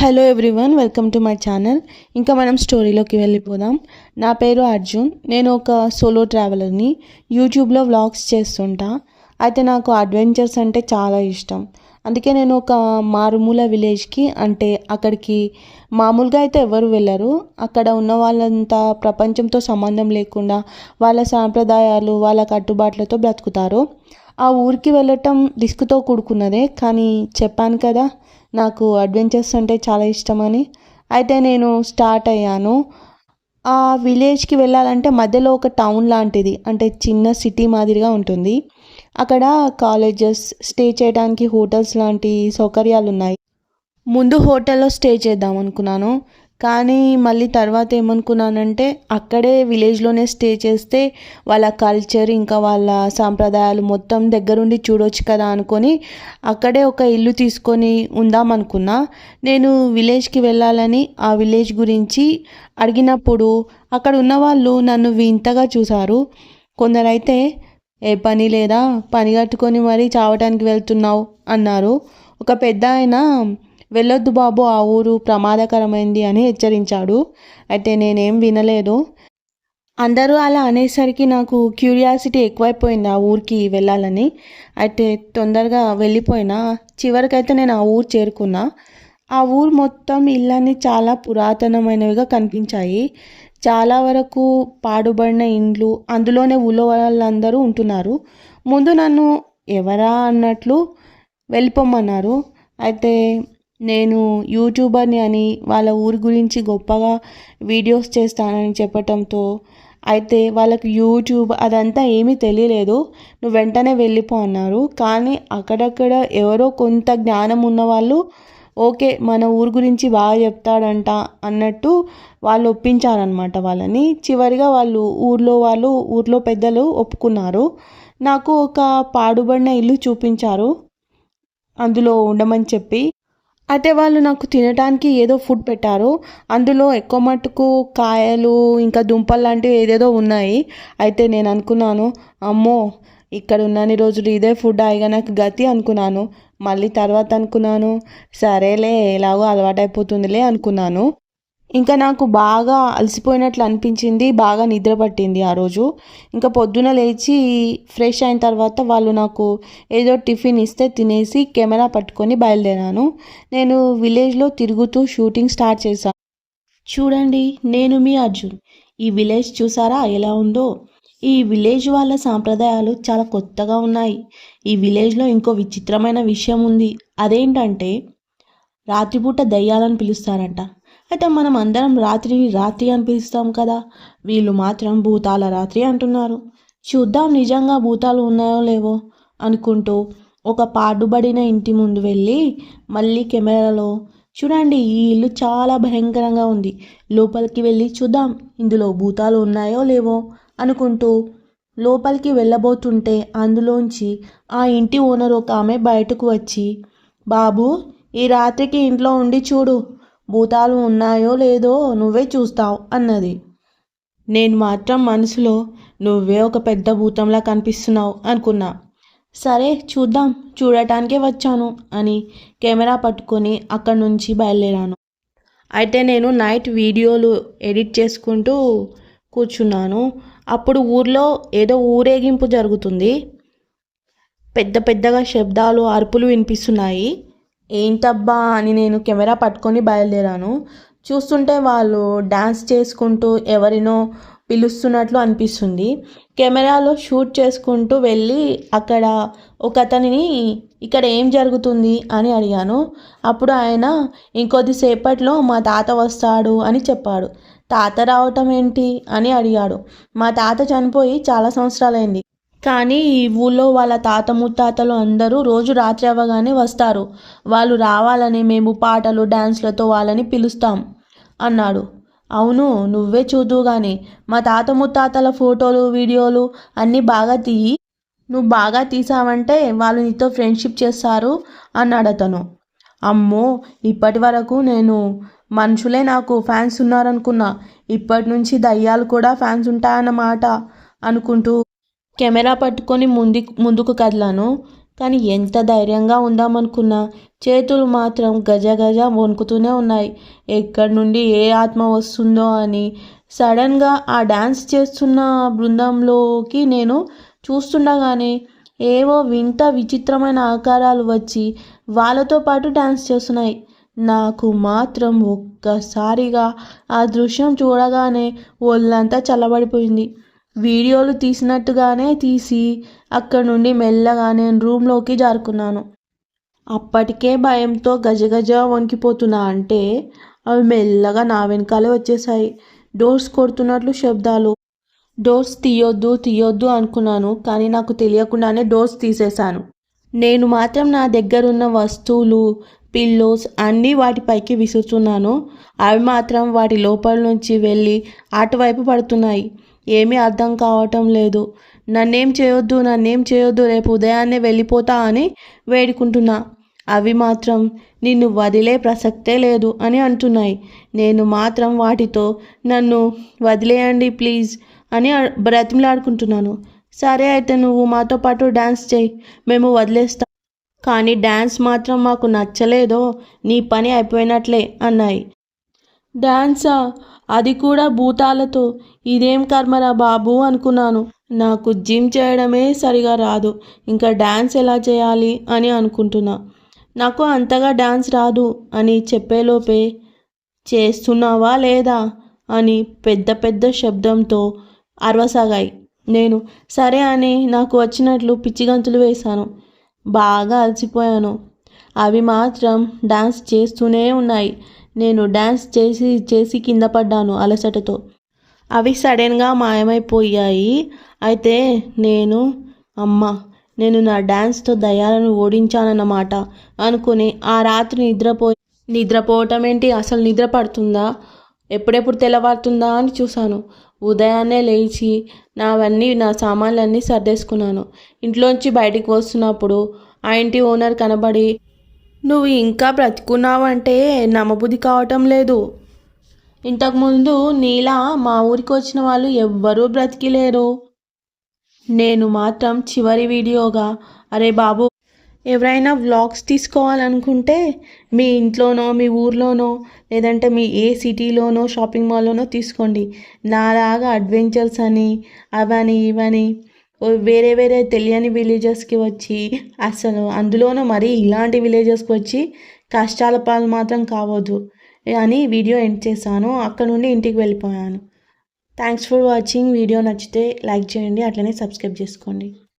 Hello everyone welcome to my channel ఇంకా మనం స్టోరీలోకి వెళ్ళిపోదాం. నా పేరు అర్జున్. నేను ఒక సోలో ట్రావెలర్ని యూట్యూబ్లో వ్లాగ్స్ చేస్తుంటా. అయితే నాకు అడ్వెంచర్స్ అంటే చాలా ఇష్టం. అందుకే నేను ఒక మారుమూల విలేజ్కి అంటే అక్కడికి మామూలుగా అయితే ఎవరు వెళ్ళరు. అక్కడ ఉన్న వాళ్ళంతా ప్రపంచంతో సంబంధం లేకుండా వాళ్ళ సాంప్రదాయాలు వాళ్ళ కట్టుబాట్లతో బ్రతుకుతారు. ఆ ఊరికి వెళ్ళటం రిస్క్తో కూడుకున్నదే. కానీ చెప్పాను కదా నాకు అడ్వెంచర్స్ అంటే చాలా ఇష్టమని. అయితే నేను స్టార్ట్ అయ్యాను. ఆ విలేజ్కి వెళ్ళాలంటే మధ్యలో ఒక టౌన్ లాంటిది అంటే చిన్న సిటీ మాదిరిగా ఉంటుంది. అక్కడ కాలేజెస్ స్టే చేయడానికి హోటల్స్ లాంటి సౌకర్యాలు ఉన్నాయి ముందు హోటల్లో స్టే చేద్దాం అనుకున్నాను. కానీ మళ్ళీ తర్వాత ఏమనుకున్నానంటే అక్కడే విలేజ్లోనే స్టే చేస్తే వాళ్ళ కల్చర్ ఇంకా వాళ్ళ సాంప్రదాయాలు మొత్తం దగ్గరుండి చూడొచ్చు కదా అనుకొని అక్కడే ఒక ఇల్లు తీసుకొని ఉందాం అనుకున్నా నేను విలేజ్కి వెళ్ళాలని ఆ విలేజ్ గురించి అడిగినప్పుడు అక్కడ ఉన్న వాళ్ళు నన్ను వింతగా చూశారు. కొందరైతే ఏ పని లేదా? పని కట్టుకొని మరీ చావటానికి వెళ్తున్నావు? అన్నారు. ఒక పెద్ద ఆయన వెళ్ళొద్దు బాబు ఆ ఊరు ప్రమాదకరమైంది అని హెచ్చరించాడు. అయితే నేనేం వినలేదు. అందరూ అలా అనేసరికి నాకు క్యూరియాసిటీ ఎక్కువైపోయింది ఆ ఊరికి వెళ్ళాలని. అయితే తొందరగా వెళ్ళిపోయినా చివరికైతే నేను ఆ ఊరు చేరుకున్నా. ఆ ఊరు మొత్తం ఇళ్ళని చాలా పురాతనమైనవిగా కనిపించాయి. చాలా వరకు పాడుబడిన ఇండ్లు అందులోనే ఊళ్ళో వాళ్ళందరూ ఉంటున్నారు. ముందు నన్ను ఎవరా అన్నట్లు వెళ్ళిపోమన్నారు. అయితే నేను యూట్యూబర్ని అని వాళ్ళ ఊరి గురించి గొప్పగా వీడియోస్ చేస్తానని చెప్పటంతో అయితే వాళ్ళకి యూట్యూబ్ అదంతా ఏమీ తెలియలేదు. నువ్వు వెంటనే వెళ్ళిపో అన్నారు. కానీ అక్కడక్కడ ఎవరో కొంత జ్ఞానం ఉన్న వాళ్ళు ఓకే మన ఊరు గురించి బాగా చెప్తాడంట అన్నట్టు వాళ్ళు ఒప్పించారనమాట వాళ్ళని. చివరిగా వాళ్ళు ఊర్లో వాళ్ళు ఊర్లో పెద్దలు ఒప్పుకున్నారు. నాకు ఒక పాడుబడిన ఇల్లు చూపించారు. అందులో ఉండమని చెప్పి అయితే వాళ్ళు నాకు తినడానికి ఏదో ఫుడ్ పెట్టారు. అందులో ఎక్కువ మటుకు కాయలు ఇంకా దుంపలు లాంటివి ఏదేదో ఉన్నాయి. అయితే నేను అనుకున్నాను అమ్మో ఇక్కడ ఉన్నన్ని రోజులు ఇదే ఫుడ్ అయిగా నాకు గతి అనుకున్నాను. మళ్ళీ తర్వాత అనుకున్నాను సరేలే ఎలాగో అలవాటైపోతుందిలే అనుకున్నాను. ఇంకా నాకు బాగా అలసిపోయినట్లు అనిపించింది బాగా నిద్ర పట్టింది ఆ రోజు. ఇంకా పొద్దున లేచి ఫ్రెష్ అయిన తర్వాత వాళ్ళు నాకు ఏదో టిఫిన్ ఇస్తే తినేసి కెమెరా పట్టుకొని బయలుదేరాను. నేను విలేజ్లో తిరుగుతూ షూటింగ్ స్టార్ట్ చేశాను చూడండి నేను మీ అర్జున్. ఈ విలేజ్ చూసారా ఎలా ఉందో? ఈ విలేజ్ వాళ్ళ సాంప్రదాయాలు చాలా కొత్తగా ఉన్నాయి. ఈ విలేజ్లో ఇంకో విచిత్రమైన విషయం ఉంది. అదేంటంటే రాత్రిపూట దయ్యాలని పిలుస్తారంట. అయితే మనం అందరం రాత్రిని రాత్రి అని పిలుస్తాం కదా. వీళ్ళు మాత్రం భూతాల రాత్రి అంటున్నారు. చూద్దాం నిజంగా భూతాలు ఉన్నాయో లేవో అనుకుంటూ ఒక పాడుబడిన ఇంటి ముందు వెళ్ళి మళ్ళీ కెమెరాలో చూడండి ఈ ఇల్లు చాలా భయంకరంగా ఉంది. లోపలికి వెళ్ళి చూద్దాం ఇందులో భూతాలు ఉన్నాయో లేవో అనుకుంటూ లోపలికి వెళ్ళబోతుంటే అందులోంచి ఆ ఇంటి ఓనర్ ఒక ఆమె బయటకు వచ్చి బాబు ఈ రాత్రికి ఇంట్లో ఉండి చూడు భూతాలు ఉన్నాయో లేదో నువ్వే చూస్తావు అన్నది. నేను మాత్రం మనసులో నువ్వే ఒక పెద్ద భూతంలా కనిపిస్తున్నావు అనుకున్నా. సరే చూద్దాం చూడటానికే వచ్చాను అని కెమెరా పట్టుకొని అక్కడి నుంచి బయలుదేరాను. అయితే నేను నైట్ వీడియోలు ఎడిట్ చేసుకుంటూ కూర్చున్నాను. అప్పుడు ఊర్లో ఏదో ఊరేగింపు జరుగుతుంది. పెద్ద పెద్దగా శబ్దాలు అరుపులు వినిపిస్తున్నాయి. ఏంటబ్బా అని నేను కెమెరా పట్టుకొని బయలుదేరాను. చూస్తుంటే వాళ్ళు డ్యాన్స్ చేసుకుంటూ ఎవరినో పిలుస్తున్నట్లు అనిపిస్తుంది. కెమెరాలో షూట్ చేసుకుంటూ వెళ్ళి అక్కడ ఒక అతనిని ఇక్కడ ఏం జరుగుతుంది అని అడిగాను. అప్పుడు ఆయన ఇంకొద్దిసేపట్లో మా తాత వస్తాడు అని చెప్పాడు. తాత రావటం ఏంటి అని అడిగాడు. మా తాత చనిపోయి చాలా సంవత్సరాలైంది. కానీ ఈ ఊళ్ళో వాళ్ళ తాత ముత్తాతలు అందరూ రోజు రాత్రి అవ్వగానే వస్తారు. వాళ్ళు రావాలని మేము పాటలు డ్యాన్స్లతో వాళ్ళని పిలుస్తాం అన్నాడు. అవును నువ్వే చూద్దు కానీ మా తాత ముత్తాతల ఫోటోలు వీడియోలు అన్నీ బాగా తీయి నువ్వు బాగా తీసావంటే వాళ్ళు నీతో ఫ్రెండ్షిప్ చేస్తారు అన్నాడు అతను. అమ్మో ఇప్పటి వరకు నేను మనుషులే నాకు ఫ్యాన్స్ ఉన్నారనుకున్నా. ఇప్పటి నుంచి దయ్యాలు కూడా ఫ్యాన్స్ ఉంటాయన్నమాట అనుకుంటూ కెమెరా పట్టుకొని ముందు ముందుకు కదిలాను. కానీ ఎంత ధైర్యంగా ఉందామనుకున్నా చేతులు మాత్రం గజ గజ వణుకుతూనే ఉన్నాయి. ఎక్కడి నుండి ఏ ఆత్మ వస్తుందో అని. సడన్గా ఆ డ్యాన్స్ చేస్తున్న బృందంలోకి నేను చూస్తుండగానే ఏవో వింత విచిత్రమైన ఆకారాలు వచ్చి వాళ్ళతో పాటు డ్యాన్స్ చేస్తున్నాయి. నాకు మాత్రం ఒక్కసారిగా ఆ దృశ్యం చూడగానే ఒళ్ళంతా చల్లబడిపోయింది. వీడియోలు తీసినట్టుగానే తీసి అక్కడి నుండి మెల్లగా నేను రూమ్లోకి జారుకున్నాను. అప్పటికే భయంతో గజగజ వణికిపోతున్నా అంటే అవి మెల్లగా నా వెనకాలే వచ్చేసాయి డోర్స్ కొడుతున్నట్లు శబ్దాలు. డోర్స్ తీయొద్దు తీయొద్దు అనుకున్నాను కానీ నాకు తెలియకుండానే డోర్స్ తీసేశాను. నేను మాత్రం నా దగ్గరున్న వస్తువులు పిల్లోస్ అన్నీ వాటిపైకి విసురుతున్నాను. అవి మాత్రం వాటి లోపల నుంచి వెళ్ళి అటువైపు పడుతున్నాయి. ఏమీ అర్థం కావటం లేదు. నన్నేం చేయొద్దు నన్నేం చేయొద్దు రేపు ఉదయాన్నే వెళ్ళిపోతా అని వేడుకుంటున్నా. అవి మాత్రం నిన్ను వదిలే ప్రసక్తే లేదు అని అంటున్నాయి. నేను మాత్రం వాటితో నన్ను వదిలేయండి ప్లీజ్ అని అ- బ్రతిమలాడుకుంటున్నాను. సరే అయితే నువ్వు మాతో పాటు డ్యాన్స్ చేయి మేము వదిలేస్తాం. కానీ డ్యాన్స్ మాత్రం మాకు నచ్చలేదో నీ పని అయిపోయినట్లే అన్నాయి. డ్యాన్సా అది కూడా భూతాలతో. ఇదేం కర్మరా బాబు అనుకున్నాను. నాకు జిమ్ చేయడమే సరిగా రాదు. ఇంకా డ్యాన్స్ ఎలా చేయాలి అని అనుకుంటున్నా. నాకు అంతగా డ్యాన్స్ రాదు అని చెప్పేలోపే చేస్తున్నావా లేదా అని పెద్ద పెద్ద శబ్దంతో అరవసాగాయి. నేను సరే అని నాకు వచ్చినట్లు పిచ్చిగంతులు వేశాను. బాగా అలసిపోయాను. అవి మాత్రం డాన్స్ చేస్తూనే ఉన్నాయి. నేను డాన్స్ చేసి చేసి కింద పడ్డాను అలసటతో. అవి సడన్గా మాయమైపోయాయి. అయితే నేను అమ్మ నేను నా డ్యాన్స్తో దయాలను ఓడించానన్నమాట అనుకుని ఆ రాత్రి నిద్రపో నిద్రపోవటం ఏంటి? అసలు నిద్ర పడుతుందా? ఎప్పుడెప్పుడు తెల్లవారుతుందా అని చూశాను. ఉదయాన్నే లేచి నావన్నీ నా సామాన్లన్నీ సర్దేసుకున్నాను. ఇంట్లోంచి బయటికి వస్తున్నప్పుడు ఆ ఇంటి ఓనర్ కనబడి నువ్వు ఇంకా బ్రతుకున్నావంటే నమ్మబుద్ధి కావటం లేదు. ఇంతకుముందు నీలా మా ఊరికి వచ్చిన వాళ్ళు ఎవ్వరూ బ్రతికిలేరు. నేను మాత్రం చివరి వీడియోగా అరే బాబు ఎవరైనా వ్లాగ్స్ తీసుకోవాలనుకుంటే మీ ఇంట్లోనో మీ ఊర్లోనో లేదంటే మీ ఏ సిటీలోనో షాపింగ్ మాల్లోనో తీసుకోండి. నాలాగా అడ్వెంచర్స్ అని అవని ఇవని వేరే వేరే తెలియని విలేజెస్కి వచ్చి అసలు అందులోనూ మరీ ఇలాంటి విలేజెస్కి వచ్చి కష్టాల పాలు మాత్రం కావద్దు. అని వీడియో ఎండ్ చేశాను. అక్కడ నుండి ఇంటికి వెళ్ళిపోయాను. థ్యాంక్స్ ఫర్ వాచింగ్ వీడియో నచ్చితే లైక్ చేయండి అట్లనే సబ్స్క్రైబ్ చేసుకోండి.